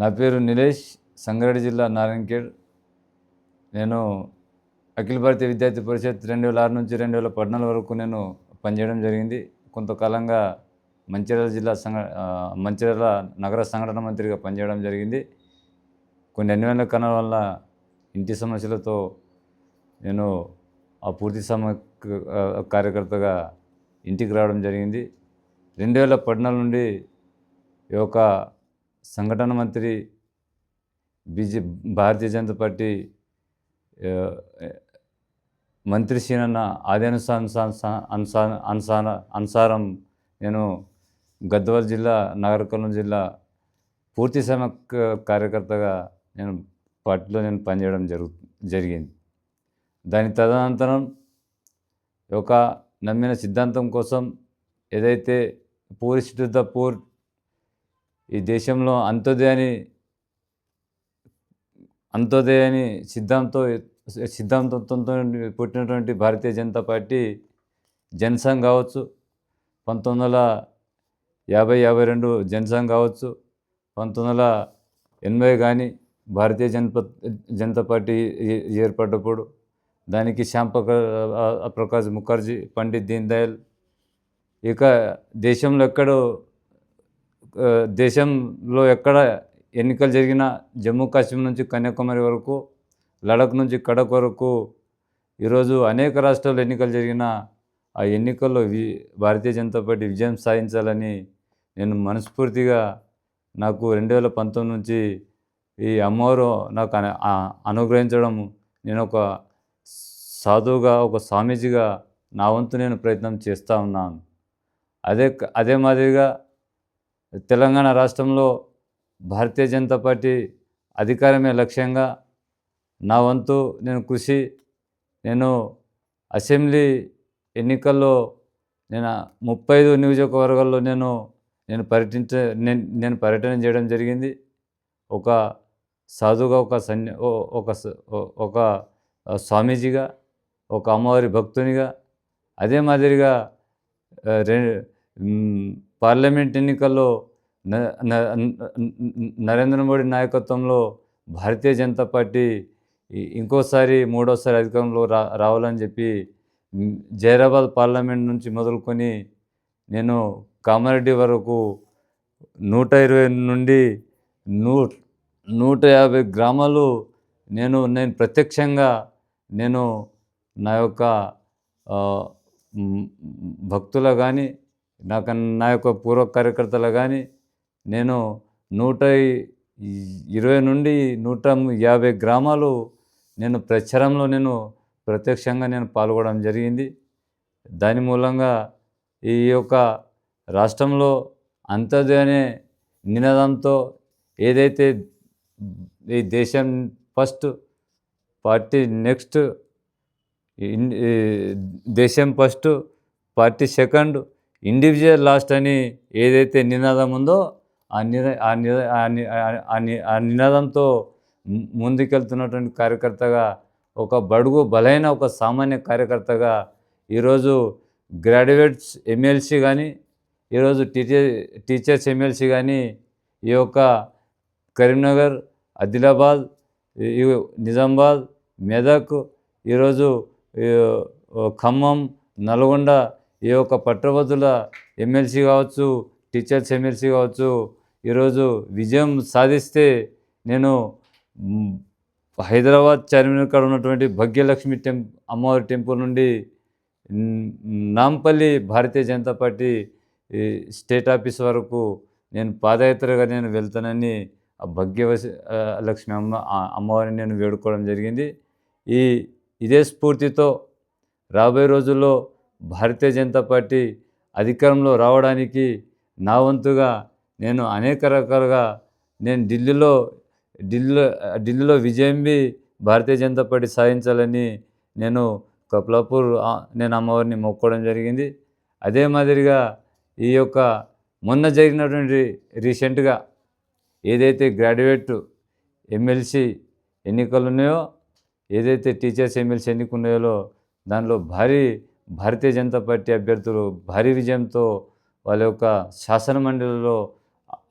నా పేరు నిలేష్ సంగారెడ్డి జిల్లా నారాయణఖేడ్. నేను అఖిల భారతీయ విద్యార్థి పరిషత్ రెండు వేల ఆరు నుంచి రెండు వేల పద్నాలుగు వరకు నేను పనిచేయడం జరిగింది. కొంతకాలంగా మంచిర్యాల జిల్లా సంఘ మంచిర్యాల నగర సంఘటన మంత్రిగా పనిచేయడం జరిగింది. కొన్ని అన్వేషణ కారణాల వల్ల ఇంటి సమస్యలతో నేను ఆ పూర్తి సమ కార్యకర్తగా ఇంటికి రావడం జరిగింది. రెండు వేల పద్నాలుగు నుండి ఈ యొక్క సంఘటన మంత్రి బీజే భారతీయ జనతా పార్టీ మంత్రి సీనన్న ఆదేశానుసార అనుసార అనుసారం నేను గద్వాల జిల్లా నగర కర్నూలు జిల్లా పూర్తి సమయ కార్యకర్తగా నేను పార్టీలో నేను పనిచేయడం జరుగు జరిగింది. దాని తదనంతరం ఒక నమ్మిన సిద్ధాంతం కోసం ఏదైతే పూరిస్ట్ టు ద పూర్ ఈ దేశంలో అంత్యోదయాన్ని అంత్యోదయాన్ని సిద్ధాంతం సిద్ధాంతంతో పుట్టినటువంటి భారతీయ జనతా పార్టీ జనసంఘ్ కావచ్చు పంతొమ్మిది వందల యాభై యాభై రెండు జనసంఘ్ కావచ్చు పంతొమ్మిది వందల ఎనభై కానీ భారతీయ జనప జనతా పార్టీ ఏర్పడ్డప్పుడు దానికి శ్యామ్ ప్రకాష్ ముఖర్జీ పండిత్ దీన్ దయాల్ ఇక దేశంలో ఎక్కడో దేశంలో ఎక్కడ ఎన్నికలు జరిగినా జమ్మూ కాశ్మీర్ నుంచి కన్యాకుమారి వరకు లడఖ్ నుంచి కడక్ వరకు ఈరోజు అనేక రాష్ట్రాల్లో ఎన్నికలు జరిగినా ఆ ఎన్నికల్లో వి భారతీయ జనతా పార్టీ విజయం సాధించాలని నేను మనస్ఫూర్తిగా నాకు రెండు వేల పంతొమ్మిది నుంచి ఈ అమ్మవారు నాకు అనుగ్రహించడం నేను ఒక సాధువుగా ఒక స్వామీజీగా నా వంతు నేను ప్రయత్నం చేస్తూ ఉన్నాను. అదే క- అదే మాదిరిగా తెలంగాణ రాష్ట్రంలో భారతీయ జనతా పార్టీ అధికారమే లక్ష్యంగా నా వంతు నేను కృషి నేను అసెంబ్లీ ఎన్నికల్లో నేను ముప్పై ఐదు నియోజకవర్గాల్లో నేను నేను పర్యటించ నేను నేను పర్యటన చేయడం జరిగింది. ఒక సాధుగా ఒక సన్య ఓ- ఒక ఒక స్వామీజీగా ఒక అమ్మవారి భక్తునిగా అదే మాదిరిగా రె పార్లమెంట్ ఎన్నికల్లో నరేంద్ర మోడీ నాయకత్వంలో భారతీయ జనతా పార్టీ ఇంకోసారి మూడోసారి అధికారంలో రా రావాలని చెప్పి జైరాబాద్ పార్లమెంట్ నుంచి మొదలుకొని నేను కామారెడ్డి వరకు నూట ఇరవై నుండి నూ నూట యాభై గ్రామాలు నేను నేను ప్రత్యక్షంగా నేను నా యొక్క భక్తులు భక్తుల కానీ నాకు నా యొక్క పూర్వ కార్యకర్తలు కానీ నేను నూట ఇరవై నుండి నూట యాభై గ్రామాలు నేను ప్రచారంలో నేను ప్రత్యక్షంగా నేను పాల్గొనడం జరిగింది. దాని మూలంగా ఈ యొక్క రాష్ట్రంలో అంత్యోదయ అనే నినాదంతో ఏదైతే ఈ దేశం ఫస్ట్ పార్టీ నెక్స్ట్ దేశం first party second individual last అని ఏదైతే నినాదం ఉందో ఆ నినా ఆ ని- ఆ- నినాదంతో ముందుకెళ్తున్నటువంటి కార్యకర్తగా ఒక బడుగు బలైన ఒక సామాన్య కార్యకర్తగా ఈరోజు గ్రాడ్యుయేట్స్ ఎమ్మెల్సీ కానీ ఈరోజు టీచర్ టీచర్స్ ఎమ్మెల్సీ కానీ ఈ యొక్క కరీంనగర్ ఆదిలాబాద్ ఈ- నిజామాబాద్ మెదక్ ఈరోజు ఖమ్మం నల్గొండ ఈ యొక్క పట్టభద్రుల ఎమ్మెల్సీ కావచ్చు టీచర్స్ ఎమ్మెల్సీ కావచ్చు ఈరోజు విజయం సాధిస్తే నేను హైదరాబాద్ చార్మినార్ కాడ ఉన్నటువంటి భగ్యలక్ష్మి టెం అమ్మవారి టెంపుల్ నుండి నాంపల్లి భారతీయ జనతా పార్టీ ఈ స్టేట్ ఆఫీస్ వరకు నేను పాదయాత్రగా నేను వెళ్తానని ఆ భాగ్యవశ లక్ష్మి అమ్మ అమ్మవారిని నేను వేడుకోవడం జరిగింది. ఈ ఇదే స్ఫూర్తితో రాబోయే రోజుల్లో భారతీయ జనతా పార్టీ అధికారంలో రావడానికి నా వంతుగా నేను అనేక రకాలుగా నేను ఢిల్లీలో ఢిల్లీలో ఢిల్లీలో విజయం బి భారతీయ జనతా పార్టీ సాధించాలని నేను కప్లాపూర్ నేను అమ్మవారిని మొక్కోవడం జరిగింది. అదే మాదిరిగా ఈ యొక్క మొన్న జరిగినటువంటి రీసెంట్గా ఏదైతే గ్రాడ్యుయేట్ ఎమ్మెల్సీ ఎన్నికలు ఉన్నాయో ఏదైతే టీచర్స్ ఎమ్మెల్సీ ఎన్నిక ఉన్నాయో దానిలో భారీ భారతీయ జనతా పార్టీ అభ్యర్థులు భారీ విజయంతో వాళ్ళ యొక్క శాసన మండలిలో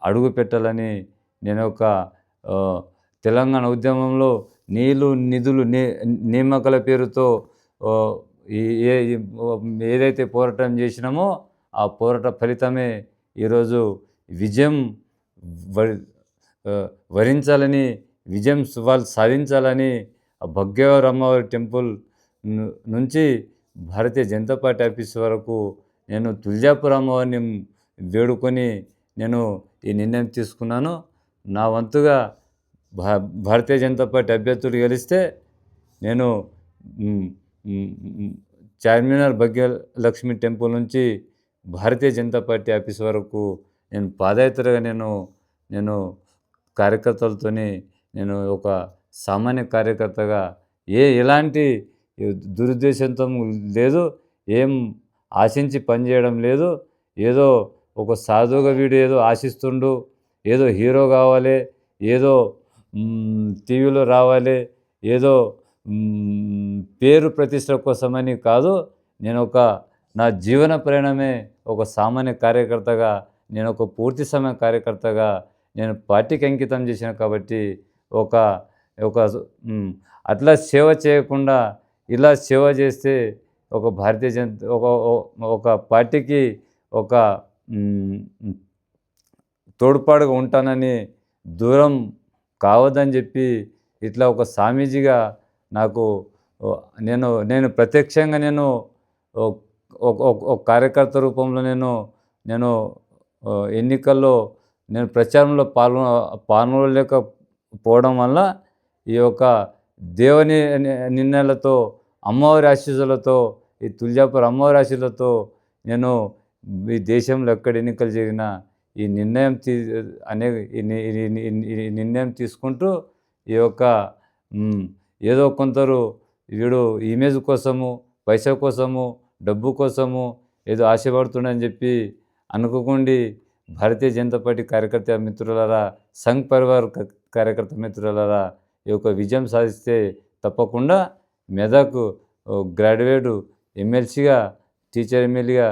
అడుగు పెట్టాలని నేను ఒక తెలంగాణ ఉద్యమంలో నీళ్ళు నిధులు నే నియామకాల పేరుతో ఈ ఏ ఏదైతే పోరాటం చేసినామో ఆ పోరాట ఫలితమే ఈరోజు విజయం వరించాలని విజయం వాళ్ళు సాధించాలని ఆ భగ్గవర్ అమ్మవారి టెంపుల్ నుంచి భారతీయ జనతా పార్టీ ఆఫీస్ వరకు నేను తుల్జాపుర అమ్మవారిని వేడుకొని నేను ఈ నిర్ణయం తీసుకున్నాను. నా వంతుగా భా భారతీయ జనతా పార్టీ అభ్యర్థులు గెలిస్తే నేను చార్మినార్ భాగ్యలక్ష్మి టెంపుల్ నుంచి భారతీయ జనతా పార్టీ ఆఫీస్ వరకు నేను పాదయాత్రగా నేను నేను కార్యకర్తలతోని నేను ఒక సామాన్య కార్యకర్తగా ఏ ఎలాంటి దురుద్దేశంతో లేదు ఏం ఆశించి పనిచేయడం లేదు. ఏదో ఒక సాధువుగా వీడు ఏదో ఆశిస్తుండు ఏదో హీరో కావాలి ఏదో టీవీలో రావాలి ఏదో పేరు ప్రతిష్ట కోసమని కాదు నేను ఒక నా జీవన ప్రయాణమే ఒక సామాన్య కార్యకర్తగా నేను ఒక పూర్తి సమయ కార్యకర్తగా నేను పార్టీకి అంకితం చేసిన కాబట్టి ఒక ఒక అట్లా సేవ చేయకుండా ఇలా సేవ చేస్తే ఒక భారతీయ జనతా ఒక ఒక- పార్టీకి ఒక తోడ్పాటుగా ఉంటానని దూరం కావద్దని చెప్పి ఇట్లా ఒక స్వామీజీగా నాకు నేను నేను ప్రత్యక్షంగా నేను ఒక ఒక- ఒక కార్యకర్త రూపంలో నేను నేను ఎన్నికల్లో నేను ప్రచారంలో పాల్గొ పాల్గొనలేకపోవడం వల్ల ఈ యొక్క దేవుని నిన్నెలతో నిర్ణయాలతో అమ్మవారి ఆశీస్సులతో ఈ తుల్జాపూర్ అమ్మవారి ఆశీస్సులతో నేను ఈ దేశంలో ఎక్కడ ఎన్నికలు జరిగినా ఈ నిర్ణయం తీ అనే ఈ నిర్ణయం తీసుకుంటూ ఈ యొక్క ఏదో కొందరు వీడు ఇమేజ్ కోసము పైసా కోసము డబ్బు కోసము ఏదో ఆశపడుతుండని చెప్పి అనుకోకుండి భారతీయ జనతా పార్టీ కార్యకర్త మిత్రులారా సంఘ్ పరివార్ క- కార్యకర్త మిత్రులారా ఈ యొక్క విజయం సాధిస్తే తప్పకుండా మెదక్ గ్రాడ్యుయేట్ ఎమ్మెల్సీగా టీచర్ ఎమ్మెల్యేగా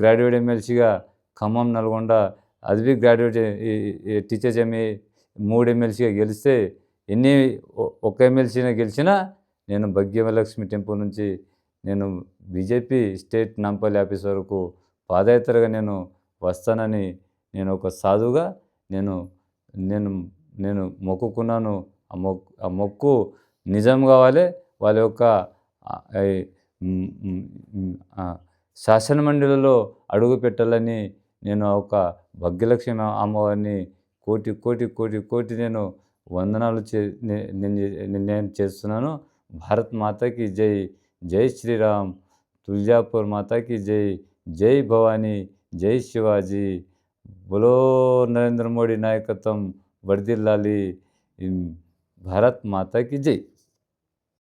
గ్రాడ్యుయేట్ ఎమ్మెల్సీగా ఖమ్మం నల్గొండ అది గ్రాడ్యుయేట్ టీచర్స్ ఎమ్మె మూడు ఎమ్మెల్సీగా గెలిస్తే ఎన్ని ఒక ఎమ్మెల్సీనే గెలిచినా నేను భాగ్యలక్ష్మి టెంపుల్ నుంచి నేను బీజేపీ స్టేట్ నాంపల్లి ఆఫీస్ వరకు పాదయాత్రగా నేను వస్తానని నేను ఒక సాధుగా నేను నేను నేను మొక్కుకున్నాను. మొక్కు ఆ మొక్కు నిజం కావాలి. వాళ్ళ యొక్క శాసన మండలిలో అడుగు పెట్టాలని నేను ఒక భగ్యలక్ష్మి అమ్మవారిని కోటి కోటి కోటి కోటి నేను వందనాలు చే నేను నేను చేస్తున్నాను. భారత్ మాతాకి జై జై శ్రీరామ్. తుల్జాపూర్ మాతాకి జై జై భవానీ జై శివాజీ. బులో నరేంద్ర మోడీ నాయకత్వం వర్దిల్లాలి. భారత్ మాతాకి జై